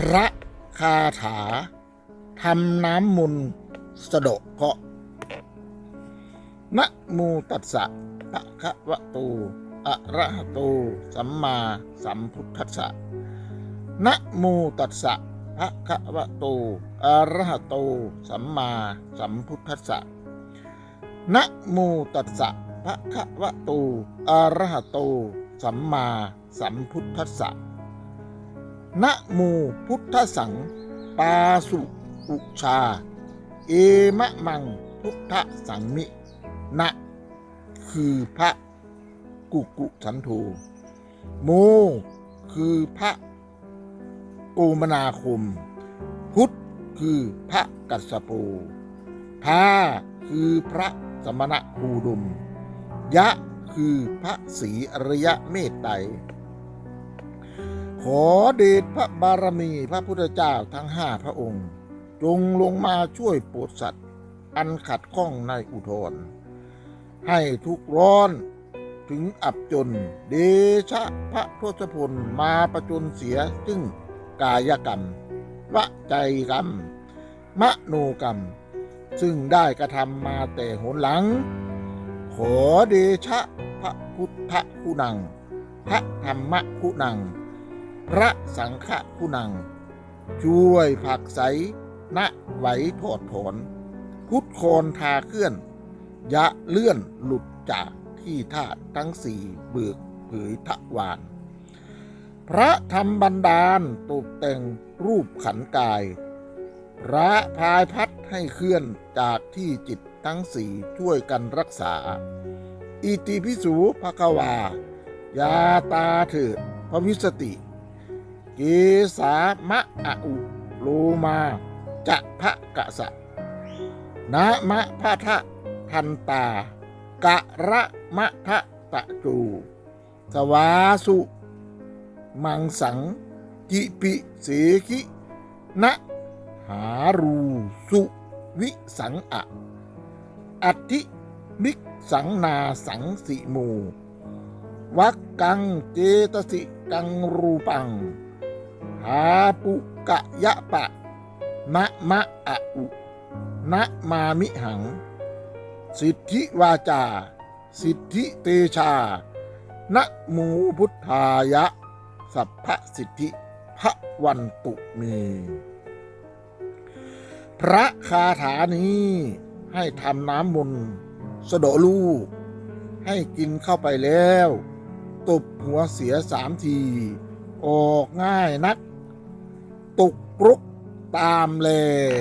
พระคาถาทำน้ำมนสะดาะเคาะนะมูตัสสะภะคะวะโตอะระหะโตสัมมาสัมพุทธัสสะนะโมตัสสะภะคะวะโตอะระหะโตสัมมาสัมพุทธัสสะนะโมตัสสะภะคะวะโตอะระหะโตสัมมาสัมพุทธัสสะ นะโมพุทธสัง ปาสุอุชา เอมะมังพุทธสังมิ นะ คือพระกุกุสันโธโม คือพระโกมนาคม พุทธคือพระกัสสโปพาคือพระสมณะภูดุม ยะคือพระศรีอริยะเมตไตร ขอเดชพระบารมีพระพุทธเจ้าทั้งห้าพระองค์ จงลงมาช่วยโปรดสัตว์ อันขัดข้องในอุทธรให้ทุกร้อนถึงอับจน เดชะพระทศพลมาประจนเสียซึ่งกายกรรมวใจกรรม มโนกรรม ซึ่งได้กระทำมาแต่หนหลัง ขอเดชะพระพุทธคุณัง พระธรรมคุณัง พระสังฆคุณัง ช่วยผักไสณไหวถอดถอนพุทธโคนทาเคลื่อน ยะเลื่อนหลุดจากที่ธาตุทั้งสี่เบิกเผยทะวารพระธรรมบันดาลตกแต่งรูปขันกาย พระพายพัดให้เคลื่อนจากที่จิตทั้งสี่ช่วยกันรักษา อิติพิสูภควา ยาตาเถิดพระวิสติ กสามะอะอุโลมาจะพระกะสะนะมะพะทะทันตากะระมะทะตะจูสวาสุ มังสังกิปิเสกินะหารูสุวิสังอะอัติมิกสังนาสังสิโมวักกังเจตสิกังรูปัง หาปุกะยะปะ นะมะอะอุนะมามิหัง สิทธิวาจา สิทธิเตชา นะมูพุทธายะ สัพพสิทธิพระวันตุมี พระคาถานี้ให้ทำน้ำมนต์สะดลูก ให้กินเข้าไปแล้ว ตบหัวเสียสามที ออกง่ายนัก ตุกรุกตามเลย